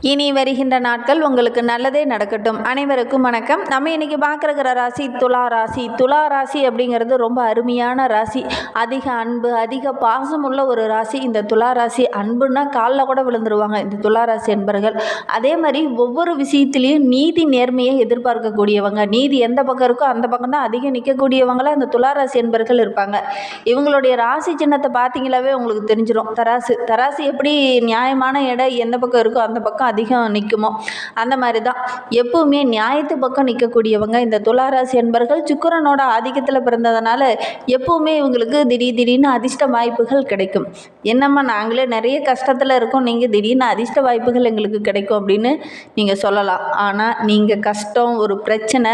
இனி வருகின்ற நாட்கள் உங்களுக்கு நல்லதே நடக்கட்டும். அனைவருக்கும் வணக்கம். நம்ம இன்றைக்கி பார்க்குற ராசி துலா ராசி. துலா ராசி அப்படிங்கிறது ரொம்ப அருமையான ராசி. அதிக அன்பு அதிக பாசம் உள்ள ஒரு ராசி. இந்த துலா ராசி அன்புன்னா காலில் கூட விழுந்துருவாங்க இந்த துலா ராசி என்பர்கள் அதே மாதிரி ஒவ்வொரு விஷயத்துலேயும் நீதி நேர்மையை எதிர்பார்க்கக்கூடியவங்க. நீதி எந்த பக்கம் இருக்கோ அந்த பக்கம் தான் அதிகம் நிற்கக்கூடியவங்களாக இந்த துலா ராசி என்பர்கள் இருப்பாங்க. இவங்களுடைய ராசி சின்னத்தை பார்த்தீங்களாவே உங்களுக்கு தெரிஞ்சிடும் தராசு. தராசு எப்படி நியாயமான இடம் எந்த பக்கம் இருக்கோ அந்த பக்கம் அதிகம் நிற்குமோ அந்த மாதிரி தான் எப்பவுமே நியாயத்து பக்கம் நிற்கக்கூடியவங்க இந்த துளாராசி என்பர்கள் சுக்கரனோட ஆதிக்கத்தில் பிறந்ததுனால எப்பவுமே இவங்களுக்கு திடீர் திடீர்னு அதிர்ஷ்ட வாய்ப்புகள் கிடைக்கும். என்னம்மா நாங்களே நிறைய கஷ்டத்தில் இருக்கோம். நீங்கள் திடீர்னு அதிர்ஷ்ட வாய்ப்புகள் எங்களுக்கு கிடைக்கும் அப்படின்னு நீங்கள் சொல்லலாம். ஆனால் நீங்கள் கஷ்டம் ஒரு பிரச்சனை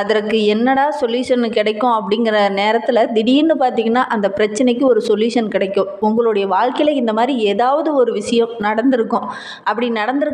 அதற்கு என்னடா சொல்யூஷன் கிடைக்கும் அப்படிங்கிற நேரத்தில் திடீர்னு பார்த்தீங்கன்னா அந்த பிரச்சனைக்கு ஒரு சொல்யூஷன் கிடைக்கும். உங்களுடைய வாழ்க்கையில் இந்த மாதிரி ஏதாவது ஒரு விஷயம் நடந்திருக்கும். அப்படி நடந்திருக்கா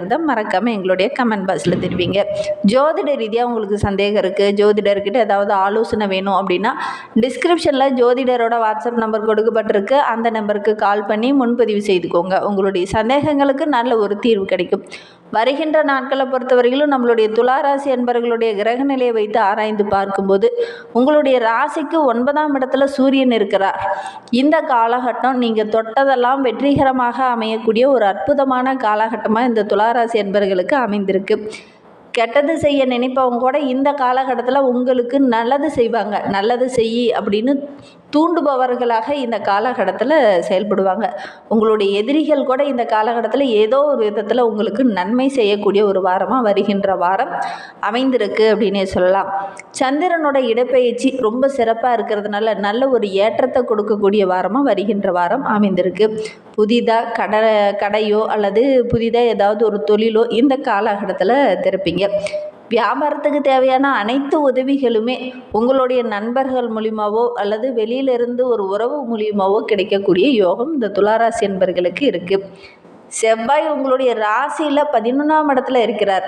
அப்படிங்கிறத மறக்காமல் எங்களுடைய கமெண்ட் பாக்ஸில் தெரிவிங்க. ஜோதிட ரீதியாக உங்களுக்கு சந்தேகம் இருக்குது ஜோதிடர்கிட்ட ஏதாவது ஆலோசனை வேணும் அப்படின்னா டிஸ்கிரிப்ஷனில் ஜோதிடரோட வாட்ஸ்அப் நம்பர் கொடுக்கப்பட்டிருக்கு. அந்த நம்பருக்கு கால் பண்ணி முன்பதிவு செய்துக்கோங்க. உங்களுடைய சந்தேகங்களுக்கு நல்ல ஒரு தீர்வு கிடைக்கும். வருகின்ற நாட்களை பொறுத்தவரையிலும் நம்மளுடைய துளாராசி என்பர்களுடைய கிரக நிலையை வைத்து ஆராய்ந்து பார்க்கும்போது உங்களுடைய ராசிக்கு ஒன்பதாம் இடத்துல சூரியன் இருக்கிறார். இந்த காலகட்டம் நீங்கள் தொட்டதெல்லாம் வெற்றிகரமாக அமையக்கூடிய ஒரு அற்புதமான காலகட்டமாக இந்த துளாராசி என்பர்களுக்கு அமைந்திருக்கு. கெட்டது செய்ய நினைப்பவங்க கூட இந்த காலகட்டத்தில் உங்களுக்கு நல்லது செய்வாங்க. நல்லது செய் அப்படின்னு தூண்டுபவர்களாக இந்த காலகட்டத்தில் செயல்படுவாங்க. உங்களுடைய எதிரிகள் கூட இந்த காலகட்டத்தில் ஏதோ ஒரு விதத்தில் உங்களுக்கு நன்மை செய்யக்கூடிய ஒரு வாரமாக வருகின்ற வாரம் அமைந்திருக்கு அப்படின்னே சொல்லலாம். சந்திரனோட இடப்பெயர்ச்சி ரொம்ப சிறப்பாக இருக்கிறதுனால நல்ல ஒரு ஏற்றத்தை கொடுக்கக்கூடிய வாரமாக வருகின்ற வாரம் அமைந்திருக்கு. புதிதாக கடை கடையோ அல்லது புதிதாக ஏதாவது ஒரு தொழிலோ இந்த காலகட்டத்தில் திறப்பீங்க. வியாபாரத்துக்கு தேவையான அனைத்து உதவிகளுமே உங்களுடைய நண்பர்கள் மூலியமாவோ அல்லது வெளியிலிருந்து ஒரு உறவு மூலியமாவோ கிடைக்கக்கூடிய யோகம் இந்த துளாராசி என்பர்களுக்கு இருக்குது செவ்வாய் உங்களுடைய ராசியில் பதினொன்றாம் இடத்துல இருக்கிறார்.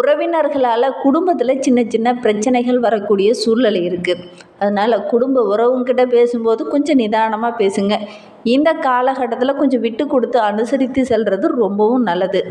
உறவினர்களால் குடும்பத்தில் சின்ன சின்ன பிரச்சனைகள் வரக்கூடிய சூழ்நிலை இருக்குது அதனால் குடும்ப உறவுங்கிட்ட பேசும்போது கொஞ்சம் நிதானமாக பேசுங்க. இந்த காலகட்டத்தில் கொஞ்சம் விட்டு கொடுத்து அனுசரித்து செல்வது ரொம்பவும் நல்லது.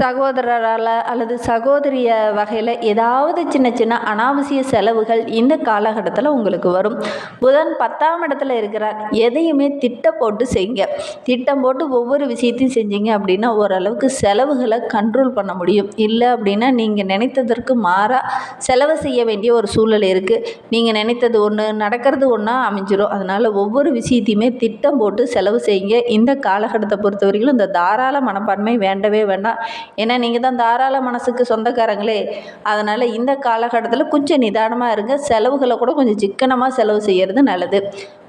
சகோதரரால் அல்லது சகோதரிய வகையில் ஏதாவது சின்ன சின்ன அனாவசிய செலவுகள் இந்த காலகட்டத்தில் உங்களுக்கு வரும். புதன் பத்தாம் இடத்துல இருக்கிறார். எதையுமே திட்டம் போட்டு செய்யுங்க. திட்டம் போட்டு ஒவ்வொரு விஷயத்தையும் செஞ்சீங்க அப்படின்னா ஓரளவுக்கு செலவுகளை கண்ட்ரோல் பண்ண முடியும். இல்லை அப்படின்னா நீங்கள் நினைத்ததற்கு மாறாக செலவு செய்ய வேண்டிய ஒரு சூழல் இருக்குது நீங்கள் நினைத்தது ஒன்று நடக்கிறது ஒன்றா அமைஞ்சிரும். அதனால் ஒவ்வொரு விஷயத்தையுமே திட்டம் போட்டு செலவு செய்யுங்க. இந்த காலகட்டத்தை பொறுத்த வரைக்கும் இந்த தாராள மனப்பான்மை வேண்டவே வேண்டாம். ஏன்னா நீங்கள் தான் தாராள மனசுக்கு சொந்தக்காரங்களே. அதனால் இந்த காலகட்டத்தில் கொஞ்சம் நிதானமாக இருங்க. செலவுகளை கூட கொஞ்சம் சிக்கனமாக செலவு செய்கிறது நல்லது.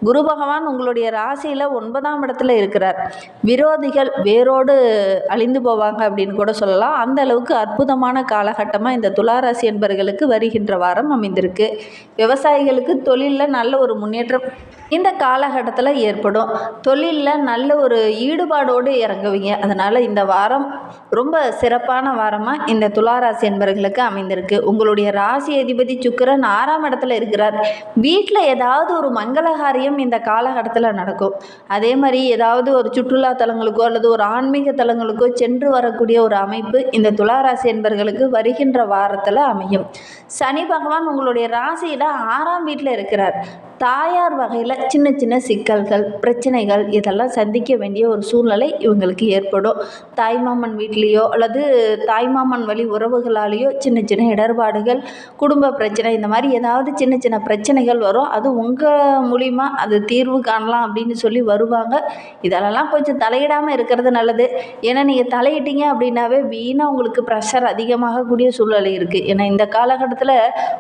குரு பகவான் உங்களுடைய ராசியில் ஒன்பதாம் இடத்துல இருக்கிறார். விரோதிகள் வேரோடு அழிந்து போவாங்க அப்படின்னு கூட சொல்லலாம். அந்த அளவுக்கு அற்புதமான காலகட்டமாக இந்த துளாராசி என்பர்களுக்கு வருகின்ற வாரம் அமைந்திருக்கு. விவசாயிகளுக்கு தொழிலில் நல்ல ஒரு முன்னேற்றம் இந்த காலகட்டத்தில் ஏற்படும். தொழிலில் நல்ல ஒரு ஈடுபாடோடு இறங்குவீங்க. அதனால் இந்த வாரம் ரொம்ப ரொம்ப சிறப்பான வாரமாக இந்த துளாராசி என்பர்களுக்கு அமைந்திருக்கு. உங்களுடைய ராசி அதிபதி சுக்கிரன் ஆறாம் இடத்துல இருக்கிறார். வீட்டில் ஏதாவது ஒரு மங்களகாரியம் இந்த காலகட்டத்தில் நடக்கும். அதே மாதிரி ஏதாவது ஒரு சுற்றுலா தலங்களுக்கோ அல்லது ஒரு ஆன்மீக தலங்களுக்கோ சென்று வரக்கூடிய ஒரு அமைப்பு இந்த துளாராசி என்பர்களுக்கு வருகின்ற வாரத்தில் அமையும். சனி பகவான் உங்களுடைய ராசியில் ஆறாம் வீட்டில் இருக்கிறார். தாயார் வகையில் சின்ன சின்ன சிக்கல்கள் பிரச்சனைகள் இதெல்லாம் சந்திக்க வேண்டிய ஒரு சூழ்நிலை இவங்களுக்கு ஏற்படும். தாய்மாமன் வீட்லேயோ அல்லது தாய்மாமன் வழி உறவுகளாலேயோ சின்ன சின்ன இடர்பாடுகள் குடும்ப பிரச்சனை இந்த மாதிரி ஏதாவது சின்ன சின்ன பிரச்சனைகள் வரும். அது உங்கள் மூலிமா அது தீர்வு காணலாம் அப்படின்னு சொல்லி வருவாங்க. இதெல்லாம் கொஞ்சம் தலையிடாமல் இருக்கிறது நல்லது. ஏன்னா நீங்கள் தலையிட்டீங்க அப்படின்னாவே வீணாக உங்களுக்கு ப்ரெஷர் அதிகமாகக்கூடிய சூழ்நிலை இருக்குது ஏன்னா இந்த காலகட்டத்தில்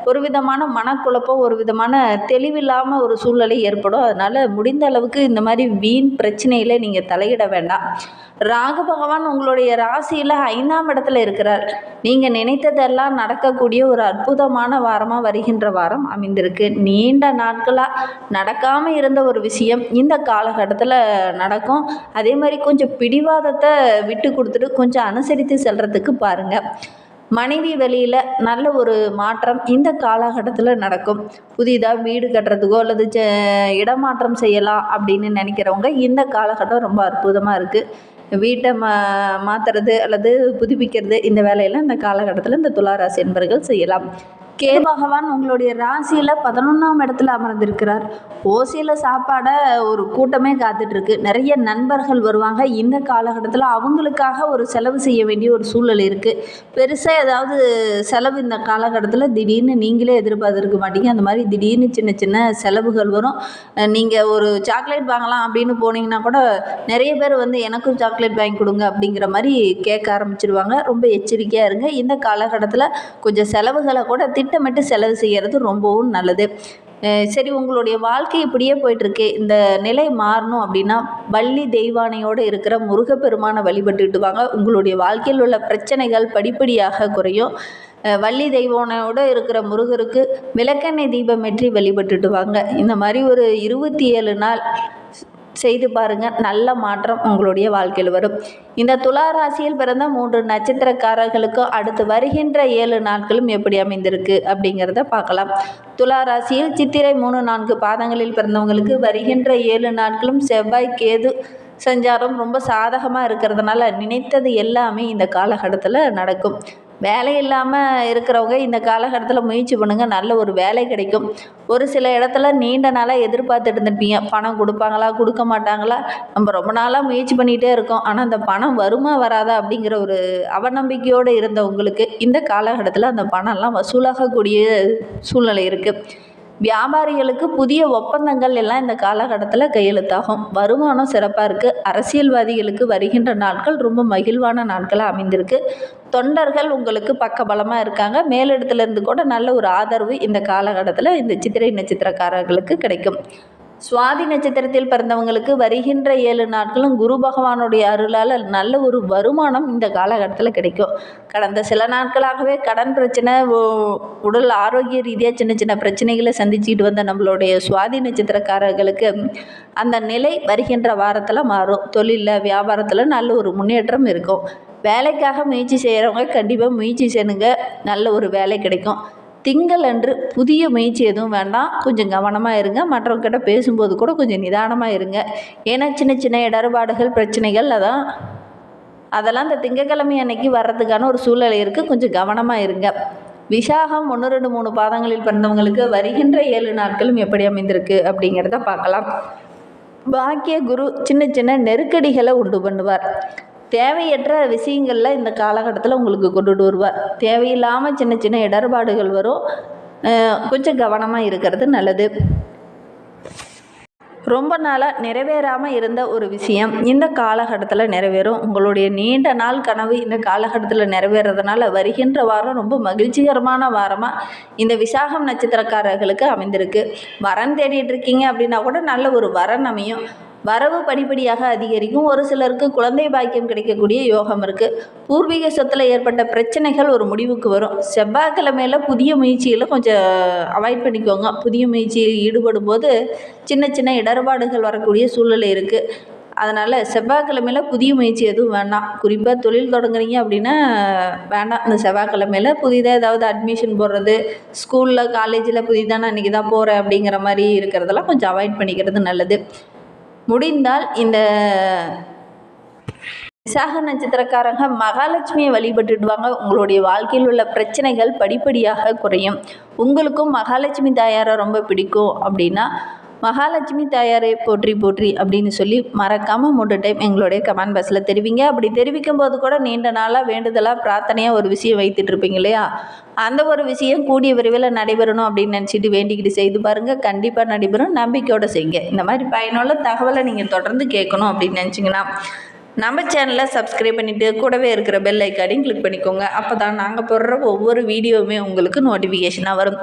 ஒரு விதமான மனக்குழப்பம் ஒரு விதமான தெளிவில்லாமல் நடக்காமல் ஒரு சூழ்நிலை ஏற்படும். அதனால் முடிந்த அளவுக்கு இந்த மாதிரி வீண் பிரச்சனையில் நீங்கள் தலையிட வேண்டாம். ராகு பகவான் உங்களுடைய ராசியில் ஐந்தாம் இடத்துல இருக்கிறார். நீங்கள் நினைத்ததெல்லாம் நடக்கக்கூடிய ஒரு அற்புதமான வாரமாக வருகின்ற வாரம் அமைந்திருக்கு. நீண்ட நாட்களாக நடக்காமல் இருந்த ஒரு விஷயம் இந்த காலகட்டத்தில் நடக்கும். அதே மாதிரி கொஞ்சம் பிடிவாதத்தை விட்டு கொடுத்துட்டு கொஞ்சம் அனுசரித்து செல்கிறதுக்கு பாருங்கள் மனைவி வழியில் நல்ல ஒரு மாற்றம் இந்த காலகட்டத்தில் நடக்கும். புதிதாக வீடு கட்டுறதுக்கோ அல்லது ச இடமாற்றம் செய்யலாம் அப்படின்னு நினைக்கிறவங்க இந்த காலகட்டம் ரொம்ப அற்புதமாக இருக்குது வீட்டை மா மாற்றுறது அல்லது புதுப்பிக்கிறது இந்த வேலையெல்லாம் இந்த காலகட்டத்தில் இந்த துளாராசி என்பர்கள் செய்யலாம். கே பகவான் உங்களுடைய ராசியில் பதினொன்றாம் இடத்துல அமர்ந்திருக்கிறார். ஓசியில் சாப்பாடை ஒரு கூட்டமே காத்துட்ருக்கு. நிறைய நண்பர்கள் வருவாங்க. இந்த காலகட்டத்தில் அவங்களுக்காக ஒரு செலவு செய்ய வேண்டிய ஒரு சூழல் இருக்குது பெருசாக ஏதாவது செலவு இந்த காலகட்டத்தில் திடீர்னு நீங்களே எதிர்பார்த்துருக்க மாட்டீங்க. அந்த மாதிரி திடீர்னு சின்ன சின்ன செலவுகள் வரும். நீங்கள் ஒரு சாக்லேட் வாங்கலாம் அப்படின்னு போனீங்கன்னா கூட நிறைய பேர் வந்து எனக்கும் சாக்லேட் வாங்கி கொடுங்க அப்படிங்கிற மாதிரி கேட்க ஆரம்பிச்சிருவாங்க. ரொம்ப எச்சரிக்கையாக இருங்க. இந்த காலகட்டத்தில் கொஞ்சம் செலவுகளை கூட திட்டமிட்டு செலவு செய்கிறது ரொம்பவும் நல்லது. சரி உங்களுடைய வாழ்க்கை இப்படியே போயிட்டுருக்கு. இந்த நிலை மாறணும் அப்படின்னா வள்ளி தெய்வானையோடு இருக்கிற முருகப்பெருமானை வழிபட்டுட்டு வாங்க. உங்களுடைய வாழ்க்கையில் உள்ள பிரச்சனைகள் படிப்படியாக குறையும். வள்ளி தெய்வானையோடு இருக்கிற முருகருக்கு விளக்கெண்ணெய் தீபம் ஏற்றி வழிபட்டுட்டு வாங்க. இந்த மாதிரி ஒரு இருபத்தி ஏழு நாள் செய்து பாருங்கள் நல்ல மாற்றம் உங்களுடைய வாழ்க்கையில் வரும். இந்த துலா ராசியில் பிறந்த மூன்று நட்சத்திரக்காரர்களுக்கும் அடுத்து வருகின்ற ஏழு நாட்களும் எப்படி அமைந்திருக்கு அப்படிங்கிறத பார்க்கலாம். துலா ராசியில் சித்திரை மூணு நான்கு பாதங்களில் பிறந்தவங்களுக்கு வருகின்ற ஏழு நாட்களும் செவ்வாய் கேது சஞ்சாரம் ரொம்ப சாதகமாக இருக்கிறதுனால நினைத்தது எல்லாமே இந்த காலகட்டத்தில் நடக்கும். வேலை இல்லாமல் இருக்கிறவங்க இந்த காலகட்டத்தில் முயற்சி பண்ணுங்கள் நல்ல ஒரு வேலை கிடைக்கும். ஒரு சில இடத்துல நீண்ட நாளாக எதிர்பார்த்துட்டு இருந்திருப்பீங்க பணம் கொடுப்பாங்களா? கொடுக்க மாட்டாங்களா? நம்ம ரொம்ப நாளாக முயற்சி பண்ணிகிட்டே இருக்கோம். ஆனால் அந்த பணம் வருமா வராதா? அப்படிங்கிற ஒரு அவநம்பிக்கையோடு இருந்த உங்களுக்கு இந்த காலகட்டத்தில் அந்த பணம்லாம் வசூலாகக்கூடிய சூழ்நிலை இருக்குது வியாபாரிகளுக்கு புதிய ஒப்பந்தங்கள் எல்லாம் இந்த காலகட்டத்தில் கையெழுத்தாகும். வருமானம் சிறப்பாக இருக்குது அரசியல்வாதிகளுக்கு வருகின்ற நாட்கள் ரொம்ப மகிழ்வான நாட்களாக அமைந்திருக்கு. தொண்டர்கள் உங்களுக்கு பக்கபலமாக இருக்காங்க. மேலிடத்துலேருந்து கூட நல்ல ஒரு ஆதரவு இந்த காலகட்டத்தில் இந்த சித்திரை நட்சத்திரக்காரர்களுக்கு கிடைக்கும். சுவாதி நட்சத்திரத்தில் பிறந்தவங்களுக்கு வருகின்ற ஏழு நாட்களும் குரு பகவானுடைய அருளால் நல்ல ஒரு வருமானம் இந்த காலகட்டத்தில் கிடைக்கும். கடந்த சில நாட்களாகவே கடன் பிரச்சனை உடல் ஆரோக்கிய ரீதியாக சின்ன சின்ன பிரச்சனைகளை சந்திச்சுட்டு வந்த நம்மளுடைய சுவாதி நட்சத்திரக்காரர்களுக்கு அந்த நிலை வருகின்ற வாரத்தில் மாறும். தொழிலில் வியாபாரத்தில் நல்ல ஒரு முன்னேற்றம் இருக்கும். வேலைக்காக முயற்சி செய்கிறவங்க கண்டிப்பாக முயற்சி செய்யணுங்க நல்ல ஒரு வேலை கிடைக்கும். திங்கள் அன்று புதிய முயற்சி எதுவும் வேண்டாம். கொஞ்சம் கவனமாக இருங்க. மற்றவங்ககிட்ட பேசும்போது கூட கொஞ்சம் நிதானமாக இருங்க. ஏன்னா சின்ன சின்ன இடர்பாடுகள் பிரச்சனைகள் அதான் அதெல்லாம் இந்த திங்கக்கிழமை அன்னைக்கு வர்றதுக்கான ஒரு சூழ்நிலை இருக்குது கொஞ்சம் கவனமாக இருங்க. விசாகம் ஒன்று ரெண்டு மூணு பாதங்களில் பிறந்தவங்களுக்கு வருகின்ற ஏழு நாட்களும் எப்படி அமைந்திருக்கு அப்படிங்கிறத பார்க்கலாம். பாக்கிய குரு சின்ன சின்ன நெருக்கடிகளை உண்டு பண்ணுவார். தேவையற்ற விஷயங்களில் இந்த காலகட்டத்தில் உங்களுக்கு கொண்டுட்டு வருவார். தேவையில்லாமல் சின்ன சின்ன இடர்பாடுகள் வரும். கொஞ்சம் கவனமாக இருக்கிறது நல்லது. ரொம்ப நாளாக நிறைவேறாமல் இருந்த ஒரு விஷயம் இந்த காலகட்டத்தில் நிறைவேறும். உங்களுடைய நீண்ட நாள் கனவு இந்த காலகட்டத்தில் நிறைவேறதுனால வருகின்ற வாரம் ரொம்ப மகிழ்ச்சிகரமான வாரமாக இந்த விசாகம் நட்சத்திரக்காரர்களுக்கு அமைந்திருக்கு. வரன் தேடிட்டு இருக்கீங்க அப்படின்னா கூட நல்ல ஒரு வரன் அமையும். வரவு படிப்படியாக அதிகரிக்கும். ஒரு சிலருக்கு குழந்தை பாக்கியம் கிடைக்கக்கூடிய யோகம் இருக்குது பூர்வீக சொத்தில் ஏற்பட்ட பிரச்சனைகள் ஒரு முடிவுக்கு வரும். செவ்வாய்க்கிழமையில் புதிய முயற்சிகளை கொஞ்சம் அவாய்ட் பண்ணிக்கோங்க. புதிய முயற்சியில் ஈடுபடும் போது சின்ன சின்ன இடர்பாடுகள் வரக்கூடிய சூழ்நிலை இருக்குது அதனால் செவ்வாய்க்கிழமையில் புதிய முயற்சி எதுவும் வேண்டாம் குறிப்பாக தொழில் தொடங்குறீங்க அப்படின்னா வேண்டாம் இந்த செவ்வாய்க்கிழமையில் புதிதாக ஏதாவது அட்மிஷன் போடுறது ஸ்கூலில் காலேஜில் புதிதாக நான் இன்றைக்கி தான் போகிறேன் அப்படிங்கிற மாதிரி இருக்கிறதெல்லாம் கொஞ்சம் அவாய்ட் பண்ணிக்கிறது நல்லது. முடிந்தால் இந்த விசாக நட்சத்திரக்காரங்க மகாலட்சுமியை வழிபட்டுடுவாங்க. உங்களுடைய வாழ்க்கையில் உள்ள பிரச்சனைகள் படிப்படியாக குறையும். உங்களுக்கும் மகாலட்சுமி தாயாரை ரொம்ப பிடிக்கும் அப்படின்னா மகாலட்சுமி தாயாரை போற்றி போற்றி அப்படின்னு சொல்லி மறக்காமல் மூன்று டைம் எங்களுடைய கமெண்ட் பாக்ஸில் தெரிவிங்க. அப்படி தெரிவிக்கும் போது கூட நீண்ட நாளாக வேண்டுதலாக பிரார்த்தனையாக ஒரு விஷயம் வைத்துட்டு இருப்பீங்க இல்லையா? அந்த ஒரு விஷயம் கூடிய விரைவில் நடைபெறணும் அப்படின்னு நினச்சிட்டு வேண்டிக்கிட்டு செய்து பாருங்கள் கண்டிப்பாக நடைபெறும். நம்பிக்கையோடு செய்யுங்க. இந்த மாதிரி பயனுள்ள தகவலை நீங்கள் தொடர்ந்து கேட்கணும் அப்படின்னு நினச்சிங்கன்னா நம்ம சேனலை சப்ஸ்கிரைப் பண்ணிவிட்டு கூடவே இருக்கிற பெல் ஐக்கானையும் கிளிக் பண்ணிக்கோங்க. அப்போ தான் நாங்கள் போடுற ஒவ்வொரு வீடியோவுமே உங்களுக்கு நோட்டிஃபிகேஷனாக வரும்.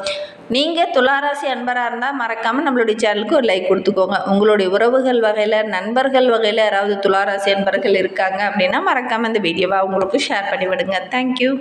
நீங்கள் துளாராசி அன்பராக இருந்தால் மறக்காமல் நம்மளுடைய சேனலுக்கு ஒரு லைக் கொடுத்துக்கோங்க. உங்களுடைய உறவுகள் வகையில் நண்பர்கள் வகையில் யாராவது துளாராசி அன்பர்கள் இருக்காங்க அப்படின்னா மறக்காமல் இந்த வீடியோவை அவங்களுக்கும் ஷேர் பண்ணி விடுங்க தேங்க்யூ